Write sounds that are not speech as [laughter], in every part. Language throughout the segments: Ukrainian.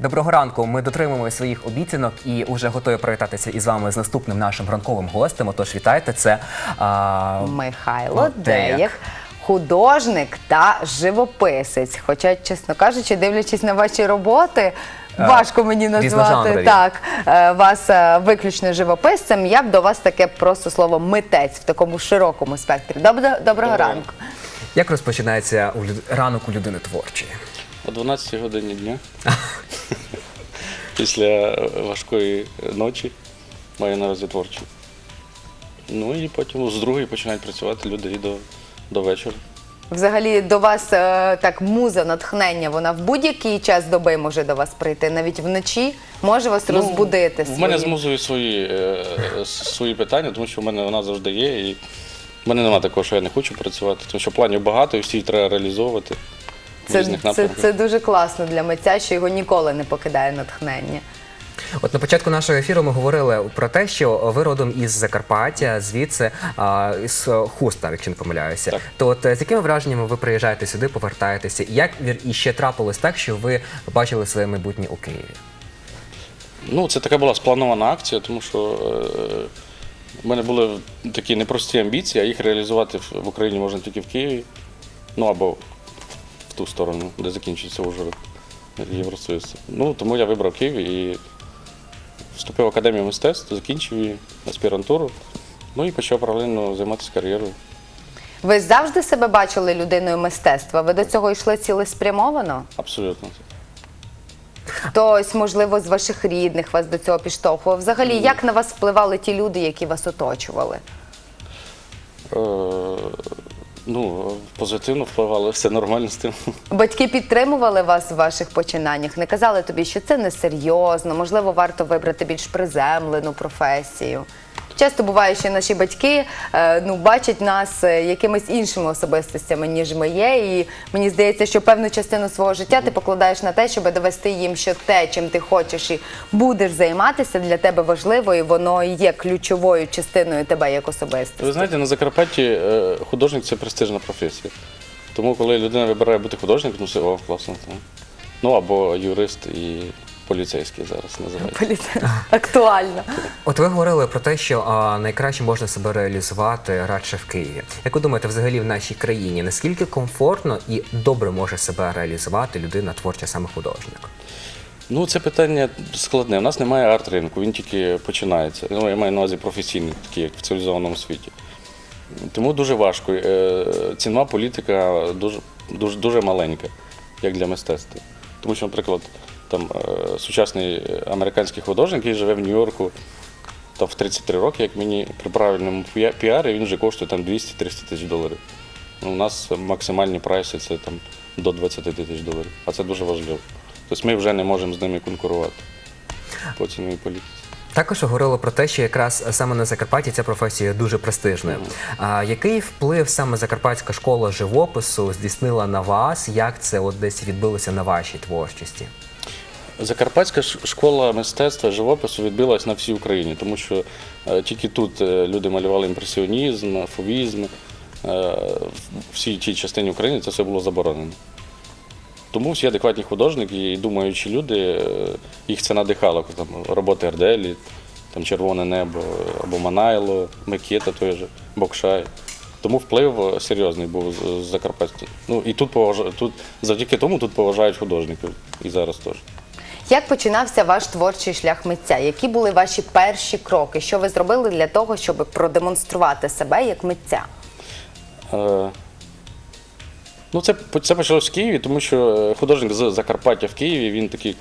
Доброго ранку. Ми дотримуємо своїх обіцянок і вже готові привітатися із вами з наступним нашим ранковим гостем. Отож, вітайте. Це а, Михайло Деяк. Деяк. Художник та живописець. Хоча, чесно кажучи, дивлячись на ваші роботи, Е, важко мені назвати так е, вас е, виключно живописцем. Я б до вас таке просто слово митець в такому широкому спектрі. Добро- доброго ранку. як розпочинається у люд... ранок у людини творчої? О 12 годині дня. [laughs] [laughs] Після важкої ночі маю наразі творчі. Ну і потім з другої починають працювати люди і до, до вечора. Взагалі до вас е, так муза, натхнення, вона в будь-який час доби може до вас прийти, навіть вночі може вас розбудити. Ну, В мене з музою свої, е, с- свої питання, тому що в мене вона завжди є. І в мене немає такого, що я не хочу працювати, тому що планів багато і всі їх треба реалізовувати Це, різних це, це дуже класно для митця, що його ніколи не покидає натхнення. От на початку нашого ефіру ми говорили про те, що ви родом із Закарпаття, звідси а, із Хуста, якщо не помиляюся. Так. То от е, з якими враженнями ви приїжджаєте сюди, повертаєтеся? І Як вір- і ще трапилось так, що ви бачили своє майбутнє у Києві? Ну, це така була спланована акція, тому що е, в мене були такі непрості амбіції, а їх реалізувати в в Україні можна тільки в Києві. Ну або ту сторону, де закінчується Ужгород, Євросоюз. Ну, тому я вибрав Київ і вступив в академію мистецтв, закінчив її аспірантуру. Ну і почав паралельно займатися кар'єрою. Ви завжди себе бачили людиною мистецтва? Ви до цього йшли цілеспрямовано? Абсолютно. Хтось, можливо, з ваших рідних вас до цього підштовхував? Взагалі, як на вас впливали ті люди, які вас оточували? Е, ну, позитивно впливало, все нормально з тим. Батьки підтримували вас в ваших починаннях, не казали тобі, що це несерйозно, можливо, варто вибрати більш приземлену професію. Часто буває, що наші батьки е, ну, бачать нас е, якимись іншими особистостями, ніж ми є. І мені здається, що певну частину свого життя ти покладаєш на те, щоб довести їм, що те, чим ти хочеш і будеш займатися, для тебе важливо, і воно є ключовою частиною тебе як особистості. Ви знаєте, на Закарпатті е, художник це престижна професія. Тому коли людина вибирає бути художником, ну це о, класно. Ну або юрист і поліцейський зараз називають. Поліцей. [laughs] Актуально. От ви говорили про те, що а, найкраще можна себе реалізувати радше в Києві. Як ви думаєте, взагалі в нашій країні наскільки комфортно і добре може себе реалізувати людина творча саме художник? Ну, це питання складне. У нас немає арт-ринку, він тільки починається. Ну, я маю на увазі професійний, такий, як в цивілізованому світі. Тому дуже важко. Е, Цінова політика дуже, дуже, дуже маленька, як для мистецтва. Тому що, наприклад, там е, сучасний американський художник, який живе в Нью-Йорку там, в 33 роки, як мені при правильному піа- піарі, він вже коштує там 200-300 тисяч доларів. Ну, у нас максимальні прайси це там до 20 тисяч доларів, а це дуже важливо. Тобто ми вже не можемо з ними конкурувати по ціновій політиці. Також ви говорили про те, що якраз саме на Закарпатті ця професія дуже престижною. А який вплив саме Закарпатська школа живопису здійснила на вас? Як це от десь відбилося на вашій творчості? Закарпатська школа мистецтва живопису відбилась на всій Україні, тому що е, тільки тут е, люди малювали імпресіонізм, фовізм. Е, всій тій частині України це все було заборонено. Тому всі адекватні художники і думаючі люди, їх це надихало. Там, роботи Арделі, там Червоне небо або Манайло, Микита той же, Бокшай. Тому вплив серйозний був з- з Закарпаття. Ну і тут поважають, тут завдяки тому тут поважають художників і зараз теж. Як починався ваш творчий шлях митця? Які були ваші перші кроки? Що ви зробили для того, щоб продемонструвати себе як митця? Е, Ну, це, це почалось в Києві, тому що е, художник з Закарпаття в Києві, він такий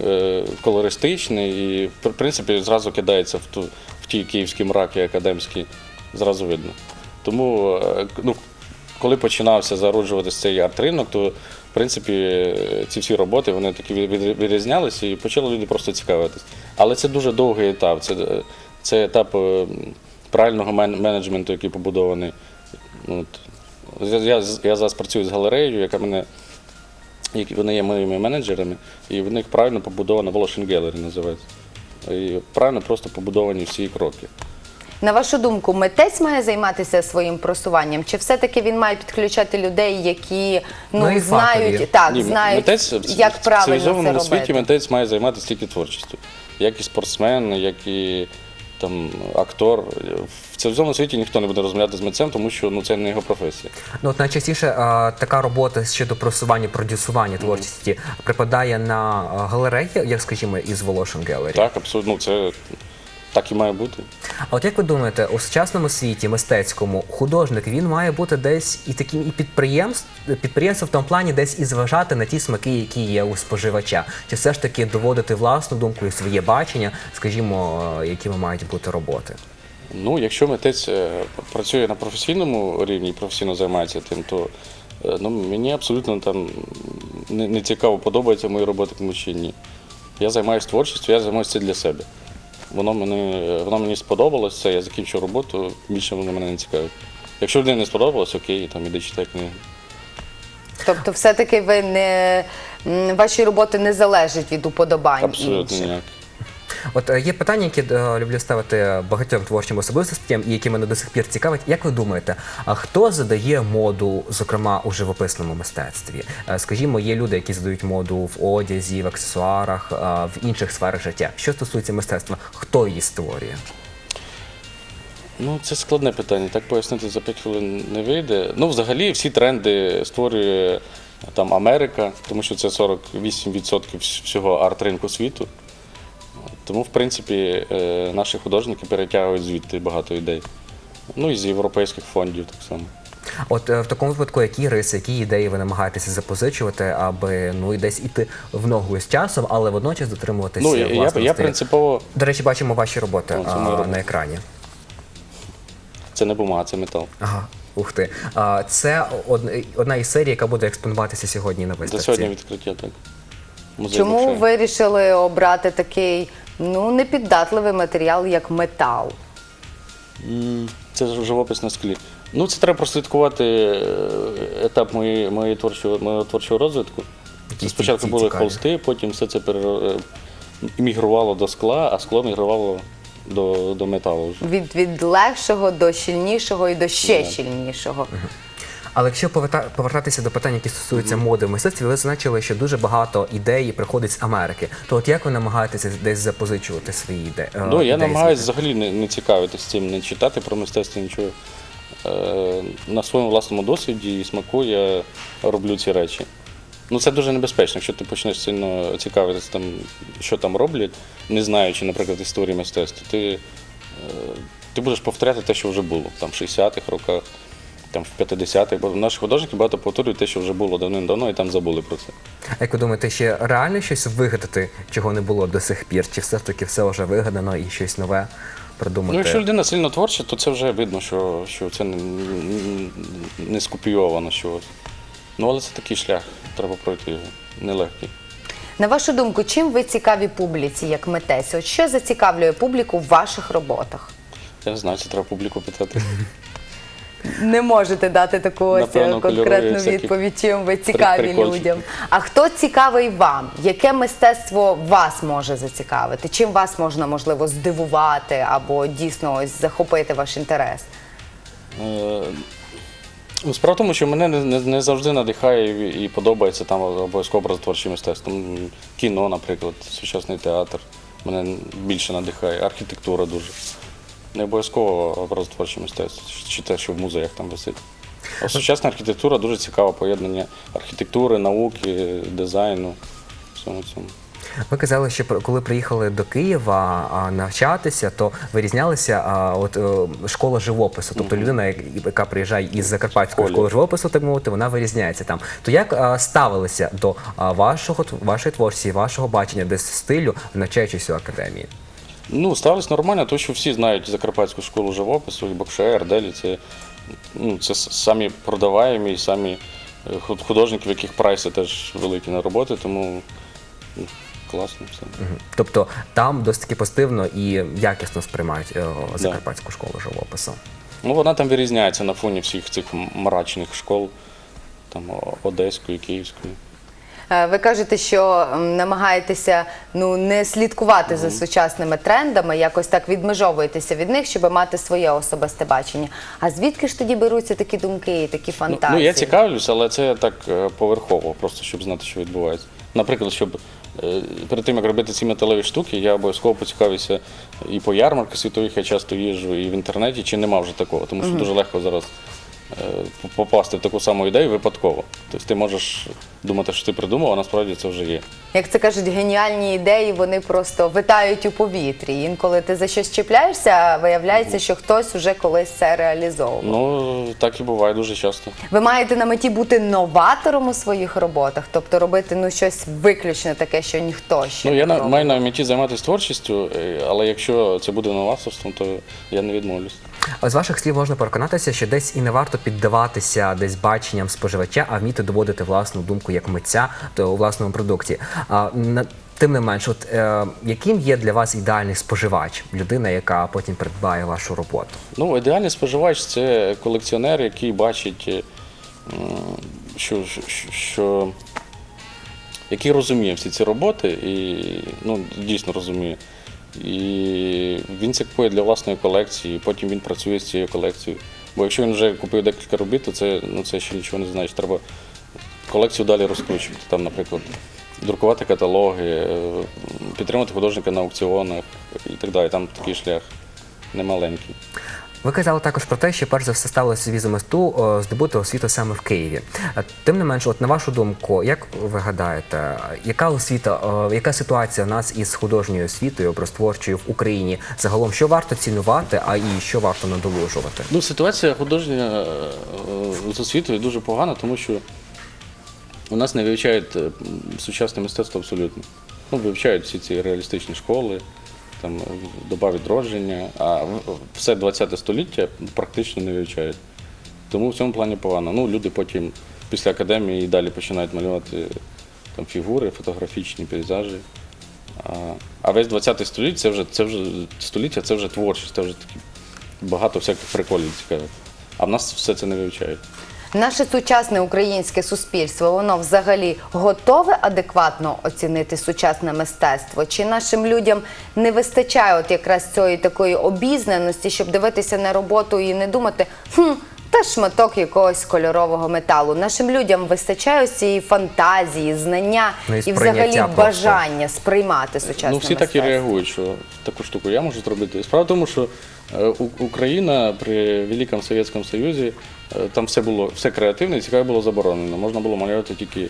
е, колористичний і, в принципі, зразу кидається в, ту, в ті київські мраки академські, зразу видно. Тому, е, ну, коли починався зароджуватися цей арт-ринок, то, в принципі, ці всі роботи вони такі від- від- відрізнялися і почали люди просто цікавитись. Але це дуже довгий етап. Це, це етап е, правильного менеджменту, який побудований. Ну, От. Я, я, я зараз працюю з галереєю, яка мене, які вони є моїми менеджерами, і в них правильно побудована Волошин Gallery називається. І правильно просто побудовані всі кроки. На вашу думку, митець має займатися своїм просуванням, чи все-таки він має підключати людей, які ну, Ну, знають так, Ні, знають, митець як в правильно це цивілізованому світі митець має займатися тільки творчістю. Як і спортсмен, як і там, актор. В цивілізованому світі ніхто не буде розмовляти з митцем, тому що ну, це не його професія. Ну, от найчастіше е, така робота щодо просування, продюсування творчості припадає на галереї, як скажімо, із Волошин Gallery. Так, абсолютно, ну, це так і має бути. А от як ви думаєте, у сучасному світі мистецькому художник він має бути десь і таким і підприємств, підприємство в тому плані десь і зважати на ті смаки, які є у споживача, чи все ж таки доводити власну думку і своє бачення, скажімо, якими мають бути роботи. Ну, якщо митець е, працює на професійному рівні і професійно займається тим, то е, ну, мені абсолютно там не, не цікаво, подобається мої роботи комусь чи ні. Я займаюся творчістю, я займаюся це для себе. Воно мені, воно мені сподобалося, я закінчив роботу, більше воно мене не цікавить. Якщо людині не сподобалось, окей, там іди читай книги. Тобто, все-таки ви не ваші роботи не залежать від уподобань Абсолютно інших. ніяк. От е, є питання, які е, люблю ставити багатьом творчим особистостям, і які мене до сих пір цікавить. Як ви думаєте, а хто задає моду, зокрема у живописному мистецтві? Е, Скажімо, є люди, які задають моду в одязі, в аксесуарах, в інших сферах життя. Що стосується мистецтва, хто її створює? Ну, це складне питання. Так пояснити за 5 хвилин не вийде. Ну, взагалі, всі тренди створює там Америка, тому що це 48% всього арт-ринку світу. Тому, в принципі, е, наші художники перетягують звідти багато ідей. Ну і з європейських фондів так само. От е, в такому випадку, які риси, які ідеї ви намагаєтеся запозичувати, аби ну і десь іти в ногу з часом, але водночас дотримуватися Ну, я, я, я принципово, До речі, бачимо ваші роботи Ну, а, на екрані. це не бумага, це метал. Ага, ух ти. А, це одна, одна із серій, яка буде експонуватися сьогодні на виставці. сьогодні відкриття, так. Музей Чому Бокшея. вирішили обрати такий ну непіддатливий матеріал, як метал? М, Це ж живопис на склі. Ну, це треба прослідкувати е, етап моєї, моєї творчого, моєго творчого розвитку. Які Спочатку ці були цікаві. холсти, потім все це пере... е, мігрувало до скла, а скло мігрувало до, до металу. Вже. Від, від легшого до щільнішого і до ще щільнішого. Але якщо поверта- повертатися до питань, які стосуються моди в мистецтві, ви зазначили, що дуже багато ідей приходить з Америки. То от як ви намагаєтеся десь запозичувати свої ідеї? е, Ну, я намагаюся взагалі не, не цікавитися цим, не читати про мистецтво нічого. Е, на своєму власному досвіді і смаку я роблю ці речі. Ну, це дуже небезпечно, якщо ти почнеш сильно цікавитися, там, що там роблять, не знаючи, наприклад, історії мистецтва, ти, е, ти будеш повторяти те, що вже було там, в 60-х роках, там, в 50-х, бо наші художники багато повторюють те, що вже було давним-давно, і там забули про це. А Як ви думаєте, ще реально щось вигадати, чого не було до сих пір? Чи все ж таки все вже вигадано і щось нове придумати? Ну, якщо людина сильно творча, то це вже видно, що, що це не, не скопійовано чогось. Ну, але це такий шлях, треба пройти нелегкий. На вашу думку, чим ви цікаві публіці як митець? От що зацікавлює публіку в ваших роботах? Я не знаю, це треба публіку питати. [laughs] Не можете дати таку ось Напевно, конкретну кольорові відповідь, чим ви цікаві прикольчики. людям. А хто цікавий вам? Яке мистецтво вас може зацікавити? Чим вас можна можливо здивувати або дійсно ось захопити ваш інтерес? Е, ну, Справа в тому, що мене не, не, не завжди надихає і, і подобається там обов'язково образотворче мистецтво. М, Кіно, наприклад, сучасний театр. Мене більше надихає, архітектура дуже. Не обов'язково образотворче мистецтво, чи те, що в музеях там висить. А сучасна архітектура дуже цікаве поєднання архітектури, науки, дизайну. Всьому цьому. Ви казали, що коли приїхали до Києва навчатися, то вирізнялися а, от е, школа живопису. Тобто людина, яка приїжджає із Закарпатської школи живопису, так мовити, вона вирізняється там. То як ставилися до вашого вашої творчості, вашого бачення десь стилю, навчаючись у академії? Ну, ставились нормально, тому що всі знають Закарпатську школу живопису, і Бокшея, Арделі. Це, ну, це самі продаваємі і самі е, художники, в яких прайси теж великі на роботи, тому ну, класно все. Мгм. Тобто там досить таки позитивно і якісно сприймають е, Закарпатську школу живопису. Ну, вона там вирізняється на фоні всіх цих мрачних школ, там О- Одеської, Київської. Е, Ви кажете, що намагаєтеся ну не слідкувати за сучасними трендами, якось так відмежовуєтеся від них, щоб мати своє особисте бачення. А звідки ж тоді беруться такі думки і такі Ну, фантазії? ну, я цікавлюсь, але це так е, поверхово, просто щоб знати, що відбувається. Наприклад, щоб е, перед тим, як робити ці металеві штуки, я обов'язково поцікавився і по ярмарках світових, я часто їжджу, і в інтернеті, чи нема вже такого, тому що дуже легко зараз попасти в таку саму ідею випадково. Тобто ти можеш думати, що ти придумав, а насправді це вже є. Як це кажуть, геніальні ідеї вони просто витають у повітрі. Інколи ти за щось чіпляєшся, виявляється, що хтось уже колись це реалізовував. Ну, так і буває дуже часто. Ви маєте на меті бути новатором у своїх роботах, тобто робити ну щось виключне таке, що ніхто ще Ну, я пробував. маю на меті займатися творчістю, е, але якщо це буде новаторством, то я не відмовлюсь. А З ваших слів можна переконатися, що десь і не варто піддаватися десь баченням споживача, а вміти доводити власну думку як митця у власному продукті. А на тим не менш, от е, яким є для вас ідеальний споживач, людина, яка потім придбає вашу роботу? Ну, ідеальний споживач це колекціонер, який бачить, е, що, що який розуміє всі ці роботи і ну, дійсно розуміє. І він це купує для власної колекції, потім він працює з цією колекцією. Бо якщо він вже купив декілька робіт, то це, ну, це ще нічого не значить. Треба колекцію далі розкручувати. Там, наприклад, друкувати каталоги, е, підтримати художника на аукціонах і так далі. Там такий шлях немаленький. Ви казали також про те, що перш за все ставили собі за е, здобути освіту саме в Києві. Е, Тим не менш, от на вашу думку, як ви гадаєте, яка освіта, е, яка ситуація у нас із художньою освітою, образотворчою в Україні? Загалом, що варто цінувати, а і що варто надолужувати? Ну, ситуація художня з освітою дуже погана, тому що у нас не вивчають сучасне мистецтво абсолютно. Ну, вивчають всі ці реалістичні школи, там, е, доба відродження, а все 20 століття практично не вивчають. Тому в цьому плані погано. Ну, люди потім після академії і далі починають малювати там, фігури, фотографічні пейзажі. А, а весь 20 століття це вже, це вже століття, це вже творчість, це вже такі багато всяких приколів цікавих. А в нас все це не вивчають. Наше сучасне українське суспільство, воно взагалі готове адекватно оцінити сучасне мистецтво? Чи нашим людям не вистачає от якраз цієї такої обізнаності, щоб дивитися на роботу і не думати, хм, та шматок якогось кольорового металу? Нашим людям вистачає ось цієї фантазії, знання Ну, і і взагалі сприйняття просто. бажання сприймати сучасне ну, всі так і реагують, що таку штуку я можу зробити. Справа в тому, що е, У- Україна при Великому Совєтському Союзі е, там все було все креативне і цікаве було заборонено. Можна було малювати тільки,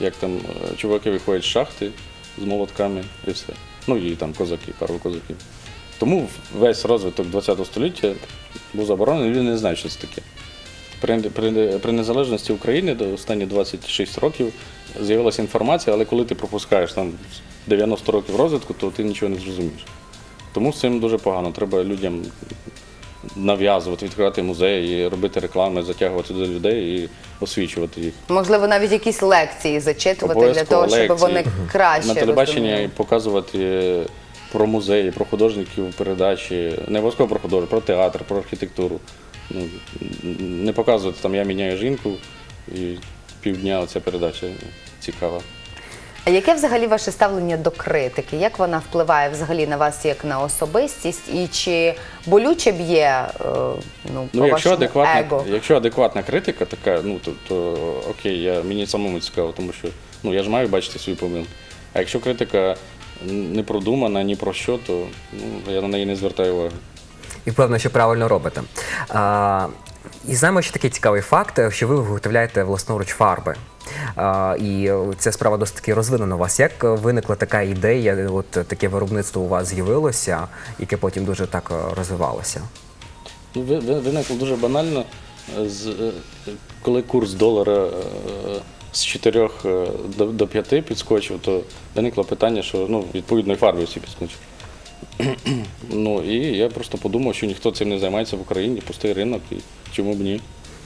як там е, чуваки виходять з шахти з молотками і все. Ну і там козаки, пару козаків. Тому весь розвиток ХХ століття був заборонений, люди не знають, що це таке. При, при, при незалежності України до останні 26 років з'явилася інформація, але коли ти пропускаєш там 90 років розвитку, то ти нічого не зрозумієш. Тому з цим дуже погано. Треба людям нав'язувати, відкривати музеї, робити реклами, затягувати до людей і освічувати їх. Можливо, навіть якісь лекції зачитувати для Обов'язково того, щоб лекції. вони краще На телебаченні розуміли. показувати про музеї, про художників передачі, не обов'язково про художник, про театр, про архітектуру. Ну, не показувати там я міняю жінку і півдня оця передача цікава. А яке взагалі ваше ставлення до критики? Як вона впливає взагалі на вас як на особистість? І чи болюче б'є е, ну, по Ну, якщо вашому адекватна, его? якщо адекватна критика, така, ну то, то окей, я, мені самому цікаво, тому що ну, я ж маю бачити свої помилки. А якщо критика не продумана ні про що, то ну, я на неї не звертаю уваги. І певно, що правильно робите. А, і знаємо ще такий цікавий факт, що ви виготовляєте власноруч фарби. А, і ця справа досить таки розвинена у вас. Як виникла така ідея, от таке виробництво у вас з'явилося, яке потім дуже так розвивалося? Ну, ви- ви- виникло дуже банально, з, коли курс долара е, з 4 е, до, до 5 підскочив, то виникло питання, що ну, відповідно фарби всі підскочать. [clears throat] ну і я просто подумав, що ніхто цим не займається в Україні, пустий ринок, і чому б ні.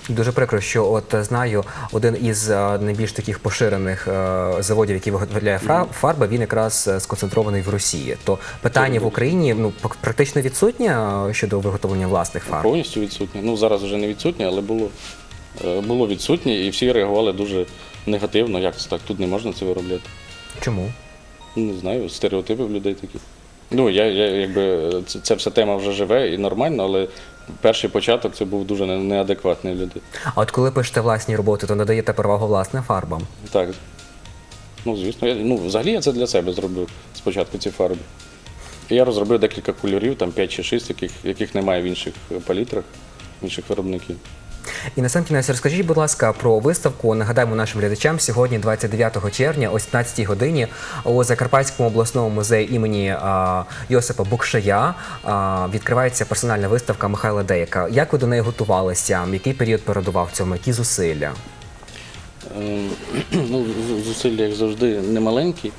Дуже прикро, що от е, знаю, один із е, найбільш таких поширених е, заводів, який виготовляє фарби, він якраз сконцентрований в Росії. То питання в Україні ну практично відсутнє щодо виготовлення власних фарб. Повністю відсутнє. Ну зараз вже не відсутнє, але було, було відсутнє, і всі реагували дуже негативно, як це так, тут не можна це виробляти. Чому? Не знаю, стереотипи в людей такі. Ну, я, я якби це, це вся тема вже живе і нормально, але перший початок це був дуже неадекватний людей. А от коли пишете власні роботи, то надаєте перевагу власним фарбам. Так. Ну, звісно, я, ну, взагалі я це для себе зробив спочатку ці фарби. Я розробив декілька кольорів, там 5 чи 6, яких, яких немає в інших палітрах, в інших виробників. І на сам кінець розкажіть, будь ласка, про виставку. Нагадаємо нашим глядачам сьогодні, 29 червня, о 17 годині, у Закарпатському обласному музеї імені а, Йосипа Букшая а, відкривається персональна виставка Михайла Деяка. Як ви до неї готувалися? Який період передував цьому? Які зусилля? Ем, [clears throat] Ну, зусилля, як завжди, немаленькі,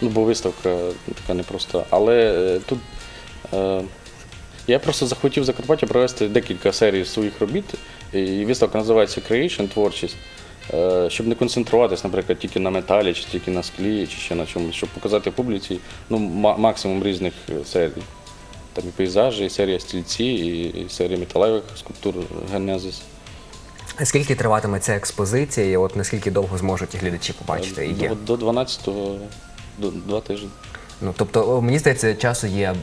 ну, бо виставка така непроста. Але е, тут е, я просто захотів в Закарпаття провести декілька серій своїх робіт. І виставка називається Creation творчість. Е, Щоб не концентруватись, наприклад, тільки на металі, чи тільки на склі, чи ще на чомусь, щоб показати публіці ну, максимум різних е, серій. Там і пейзажі, і серія стільці, і, серія металевих скульптур Генезис. Скільки триватиме ця експозиція? І от наскільки довго зможуть глядачі побачити її? До, до 12-го, до два тижні. Ну тобто, мені здається, часу є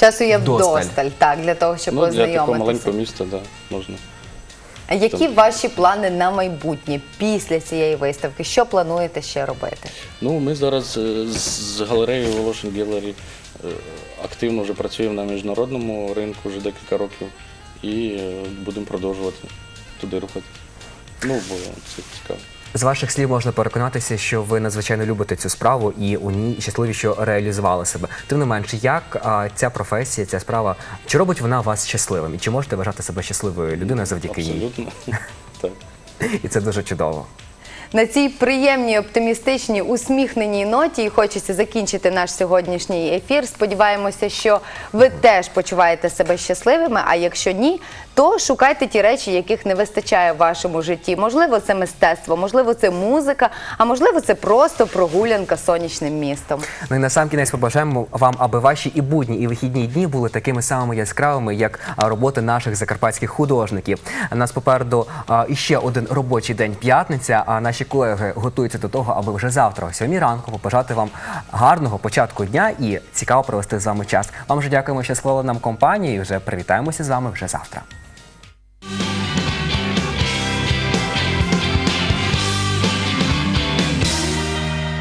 Часу є Вдосталь. вдосталь, так, для того, щоб Ну, для такого познайомитися. маленького міста, да, можна. А які ваші плани на майбутнє після цієї виставки? Що плануєте ще робити? Ну, ми зараз е, з- з галереєю Волошин Gallery е, активно вже працюємо на міжнародному ринку вже декілька років і е, будемо продовжувати туди рухатися. Ну, бо це цікаво. З ваших слів можна переконатися, що ви надзвичайно любите цю справу і у ній щасливі, що реалізували себе. Тим не менше, як а, ця професія, ця справа, чи робить вона вас щасливим? І чи можете вважати себе щасливою людиною завдяки їй? Абсолютно. [laughs] Так. І це дуже чудово. На цій приємній, оптимістичній, усміхненій ноті і хочеться закінчити наш сьогоднішній ефір. Сподіваємося, що ви теж почуваєте себе щасливими. А якщо ні, то шукайте ті речі, яких не вистачає в вашому житті. Можливо, це мистецтво, можливо, це музика, а можливо, це просто прогулянка сонячним містом. Ну і на сам кінець побажаємо вам, аби ваші і будні, і вихідні дні були такими самими яскравими, як роботи наших закарпатських художників. Нас попереду іще один робочий день п'ятниця. А наші колеги готуються до того, аби вже завтра, о 7 ранку, побажати вам гарного початку дня і цікаво провести з вами час. Вам же дякуємо, що склали нам компанію. і Вже привітаємося з вами вже завтра.